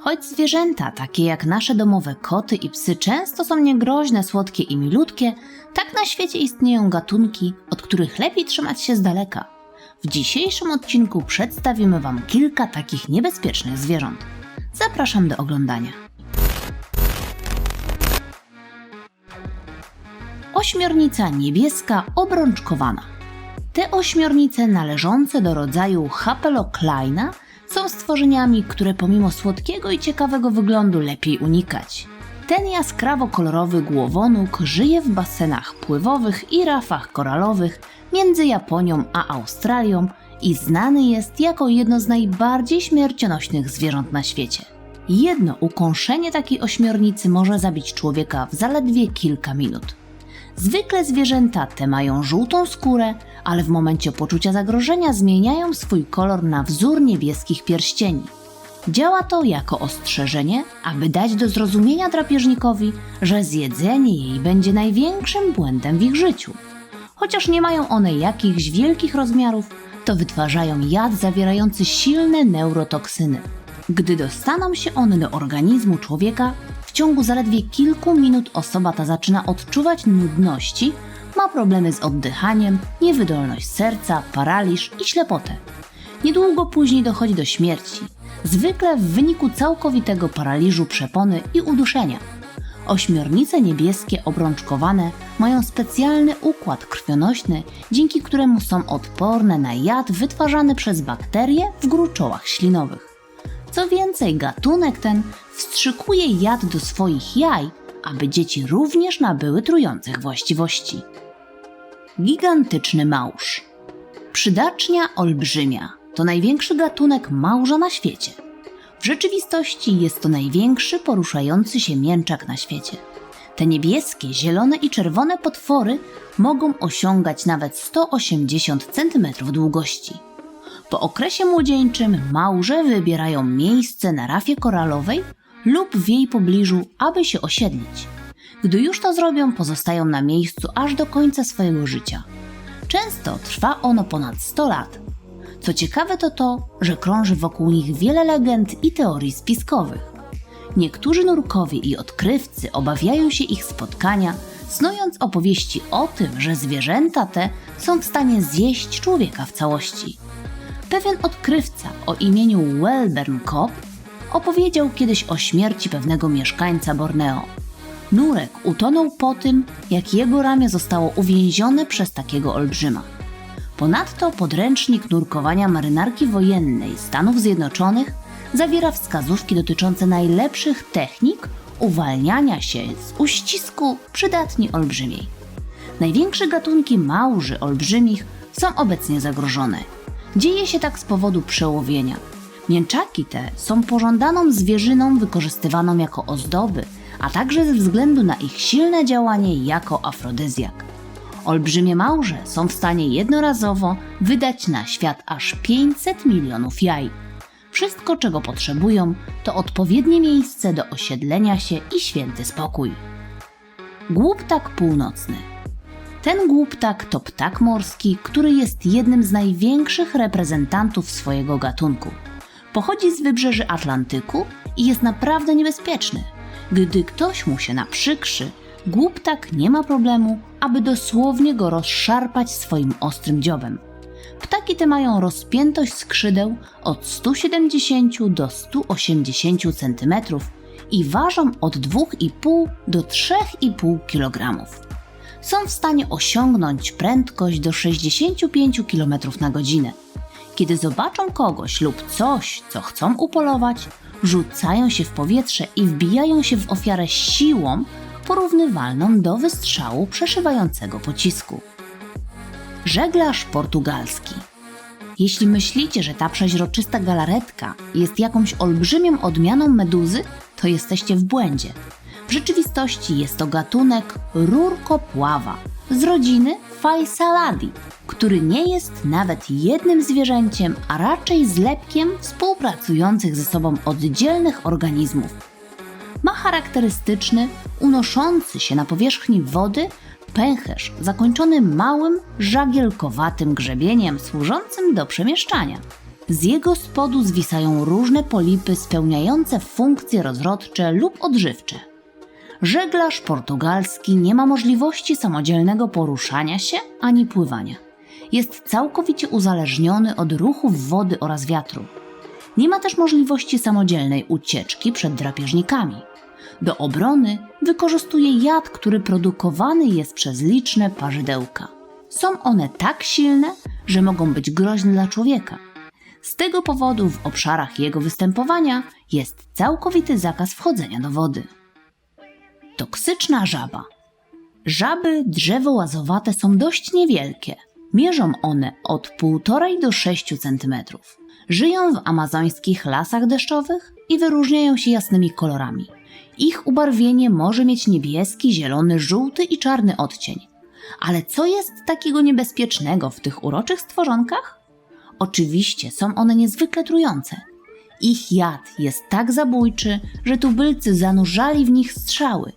Choć zwierzęta, takie jak nasze domowe koty i psy, często są niegroźne, słodkie i milutkie, tak na świecie istnieją gatunki, od których lepiej trzymać się z daleka. W dzisiejszym odcinku przedstawimy Wam kilka takich niebezpiecznych zwierząt. Zapraszam do oglądania. Ośmiornica niebieska obrączkowana. Te ośmiornice należące do rodzaju Hapeloclina są stworzeniami, które pomimo słodkiego i ciekawego wyglądu lepiej unikać. Ten jaskrawo-kolorowy głowonóg żyje w basenach pływowych i rafach koralowych między Japonią a Australią i znany jest jako jedno z najbardziej śmiercionośnych zwierząt na świecie. Jedno ukąszenie takiej ośmiornicy może zabić człowieka w zaledwie kilka minut. Zwykle zwierzęta te mają żółtą skórę, ale w momencie poczucia zagrożenia zmieniają swój kolor na wzór niebieskich pierścieni. Działa to jako ostrzeżenie, aby dać do zrozumienia drapieżnikowi, że zjedzenie jej będzie największym błędem w ich życiu. Chociaż nie mają one jakichś wielkich rozmiarów, to wytwarzają jad zawierający silne neurotoksyny. Gdy dostaną się one do organizmu człowieka, w ciągu zaledwie kilku minut osoba ta zaczyna odczuwać nudności, ma problemy z oddychaniem, niewydolność serca, paraliż i ślepotę. Niedługo później dochodzi do śmierci, zwykle w wyniku całkowitego paraliżu przepony i uduszenia. Ośmiornice niebieskie obrączkowane mają specjalny układ krwionośny, dzięki któremu są odporne na jad wytwarzany przez bakterie w gruczołach ślinowych. Co więcej, gatunek ten wstrzykuje jad do swoich jaj, aby dzieci również nabyły trujących właściwości. Gigantyczny małż. Przydacznia olbrzymia to największy gatunek małża na świecie. W rzeczywistości jest to największy poruszający się mięczak na świecie. Te niebieskie, zielone i czerwone potwory mogą osiągać nawet 180 cm długości. Po okresie młodzieńczym małże wybierają miejsce na rafie koralowej lub w jej pobliżu, aby się osiedlić. Gdy już to zrobią, pozostają na miejscu aż do końca swojego życia. Często trwa ono ponad 100 lat. Co ciekawe to to, że krąży wokół nich wiele legend i teorii spiskowych. Niektórzy nurkowie i odkrywcy obawiają się ich spotkania, snując opowieści o tym, że zwierzęta te są w stanie zjeść człowieka w całości. Pewien odkrywca o imieniu Welburn Cobb opowiedział kiedyś o śmierci pewnego mieszkańca Borneo. Nurek utonął po tym, jak jego ramię zostało uwięzione przez takiego olbrzyma. Ponadto podręcznik nurkowania marynarki wojennej Stanów Zjednoczonych zawiera wskazówki dotyczące najlepszych technik uwalniania się z uścisku przydatni olbrzymiej. Największe gatunki małży olbrzymich są obecnie zagrożone. Dzieje się tak z powodu przełowienia. Mięczaki te są pożądaną zwierzyną wykorzystywaną jako ozdoby, a także ze względu na ich silne działanie jako afrodyzjak. Olbrzymie małże są w stanie jednorazowo wydać na świat aż 500 milionów jaj. Wszystko, czego potrzebują, to odpowiednie miejsce do osiedlenia się i święty spokój. Głuptak północny. Ten głuptak to ptak morski, który jest jednym z największych reprezentantów swojego gatunku. Pochodzi z wybrzeży Atlantyku i jest naprawdę niebezpieczny. Gdy ktoś mu się naprzykrzy, głuptak nie ma problemu, aby dosłownie go rozszarpać swoim ostrym dziobem. Ptaki te mają rozpiętość skrzydeł od 170 do 180 cm i ważą od 2,5 do 3,5 kg. Są w stanie osiągnąć prędkość do 65 km na godzinę. Kiedy zobaczą kogoś lub coś, co chcą upolować, rzucają się w powietrze i wbijają się w ofiarę siłą porównywalną do wystrzału przeszywającego pocisku. Żeglarz portugalski. Jeśli myślicie, że ta przeźroczysta galaretka jest jakąś olbrzymią odmianą meduzy, to jesteście w błędzie. W rzeczywistości jest to gatunek rurkopława z rodziny Faisaladi, który nie jest nawet jednym zwierzęciem, a raczej zlepkiem współpracujących ze sobą oddzielnych organizmów. Ma charakterystyczny, unoszący się na powierzchni wody pęcherz zakończony małym, żagielkowatym grzebieniem służącym do przemieszczania. Z jego spodu zwisają różne polipy spełniające funkcje rozrodcze lub odżywcze. Żeglarz portugalski nie ma możliwości samodzielnego poruszania się ani pływania. Jest całkowicie uzależniony od ruchów wody oraz wiatru. Nie ma też możliwości samodzielnej ucieczki przed drapieżnikami. Do obrony wykorzystuje jad, który produkowany jest przez liczne parzydełka. Są one tak silne, że mogą być groźne dla człowieka. Z tego powodu w obszarach jego występowania jest całkowity zakaz wchodzenia do wody. Toksyczna żaba. Żaby drzewołazowate są dość niewielkie. Mierzą one od 1,5 do 6 cm. Żyją w amazońskich lasach deszczowych i wyróżniają się jasnymi kolorami. Ich ubarwienie może mieć niebieski, zielony, żółty i czarny odcień. Ale co jest takiego niebezpiecznego w tych uroczych stworzonkach? Oczywiście są one niezwykle trujące. Ich jad jest tak zabójczy, że tubylcy zanurzali w nich strzały.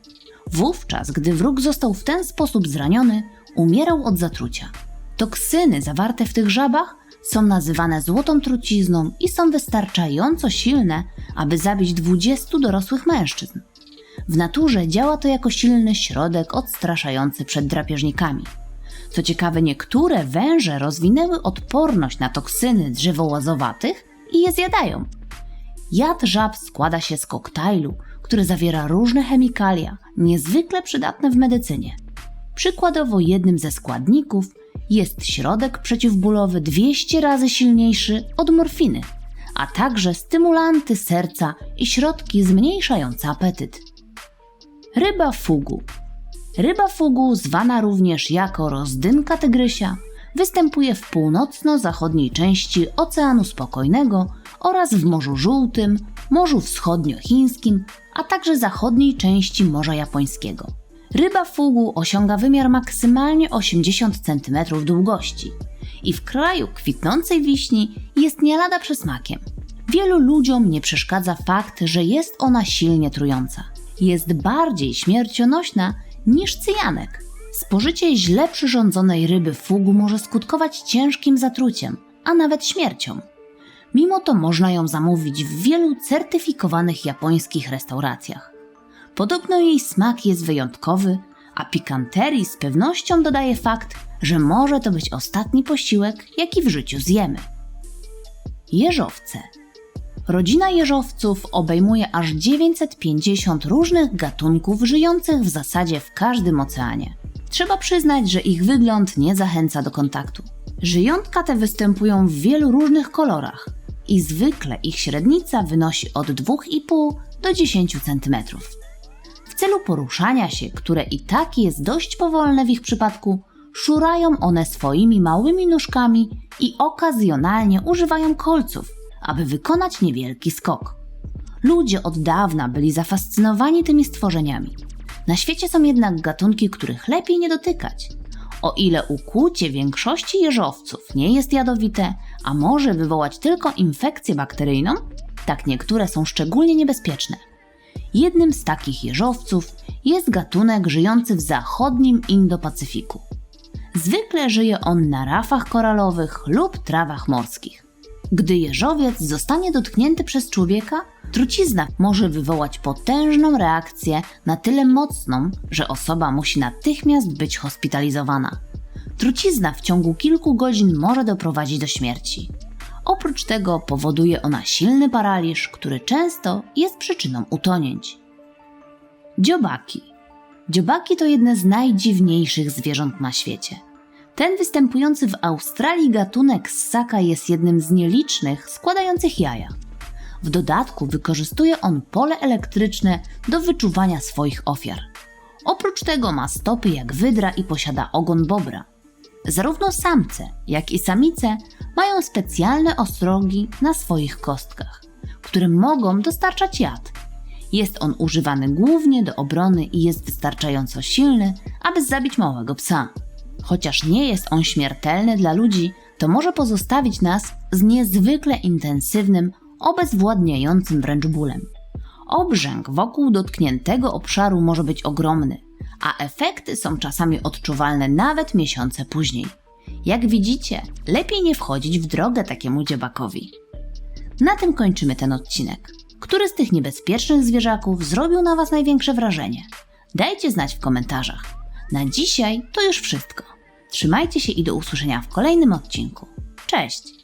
Wówczas, gdy wróg został w ten sposób zraniony, umierał od zatrucia. Toksyny zawarte w tych żabach są nazywane złotą trucizną i są wystarczająco silne, aby zabić 20 dorosłych mężczyzn. W naturze działa to jako silny środek odstraszający przed drapieżnikami. Co ciekawe, niektóre węże rozwinęły odporność na toksyny drzewołazowatych i je zjadają. Jad żab składa się z koktajlu, który zawiera różne chemikalia, niezwykle przydatne w medycynie. Przykładowo jednym ze składników jest środek przeciwbólowy 200 razy silniejszy od morfiny, a także stymulanty serca i środki zmniejszające apetyt. Ryba fugu. Ryba fugu, zwana również jako rozdymka tygrysia, występuje w północno-zachodniej części Oceanu Spokojnego oraz w Morzu Żółtym, Morzu Wschodniochińskim, a także zachodniej części Morza Japońskiego. Ryba fugu osiąga wymiar maksymalnie 80 cm długości i w kraju kwitnącej wiśni jest nie lada przysmakiem. Wielu ludziom nie przeszkadza fakt, że jest ona silnie trująca. Jest bardziej śmiercionośna niż cyjanek. Spożycie źle przyrządzonej ryby fugu może skutkować ciężkim zatruciem, a nawet śmiercią. Mimo to można ją zamówić w wielu certyfikowanych japońskich restauracjach. Podobno jej smak jest wyjątkowy, a pikanterii z pewnością dodaje fakt, że może to być ostatni posiłek, jaki w życiu zjemy. Jeżowce. Rodzina jeżowców obejmuje aż 950 różnych gatunków żyjących w zasadzie w każdym oceanie. Trzeba przyznać, że ich wygląd nie zachęca do kontaktu. Żyjątka te występują w wielu różnych kolorach i zwykle ich średnica wynosi od 2,5 do 10 cm. W celu poruszania się, które i tak jest dość powolne w ich przypadku, szurają one swoimi małymi nóżkami i okazjonalnie używają kolców, aby wykonać niewielki skok. Ludzie od dawna byli zafascynowani tymi stworzeniami. Na świecie są jednak gatunki, których lepiej nie dotykać. O ile ukłucie większości jeżowców nie jest jadowite, a może wywołać tylko infekcję bakteryjną, tak niektóre są szczególnie niebezpieczne. Jednym z takich jeżowców jest gatunek żyjący w zachodnim Indo-Pacyfiku. Zwykle żyje on na rafach koralowych lub trawach morskich. Gdy jeżowiec zostanie dotknięty przez człowieka, trucizna może wywołać potężną reakcję na tyle mocną, że osoba musi natychmiast być hospitalizowana. Trucizna w ciągu kilku godzin może doprowadzić do śmierci. Oprócz tego powoduje ona silny paraliż, który często jest przyczyną utonięć. Dziobaki. Dziobaki to jedne z najdziwniejszych zwierząt na świecie. Ten występujący w Australii gatunek ssaka jest jednym z nielicznych składających jaja. W dodatku wykorzystuje on pole elektryczne do wyczuwania swoich ofiar. Oprócz tego ma stopy jak wydra i posiada ogon bobra. Zarówno samce, jak i samice mają specjalne ostrogi na swoich kostkach, które mogą dostarczać jad. Jest on używany głównie do obrony i jest wystarczająco silny, aby zabić małego psa. Chociaż nie jest on śmiertelny dla ludzi, to może pozostawić nas z niezwykle intensywnym, obezwładniającym wręcz bólem. Obrzęk wokół dotkniętego obszaru może być ogromny, a efekty są czasami odczuwalne nawet miesiące później. Jak widzicie, lepiej nie wchodzić w drogę takiemu dziebakowi. Na tym kończymy ten odcinek. Który z tych niebezpiecznych zwierzaków zrobił na Was największe wrażenie? Dajcie znać w komentarzach. Na dzisiaj to już wszystko. Trzymajcie się i do usłyszenia w kolejnym odcinku. Cześć!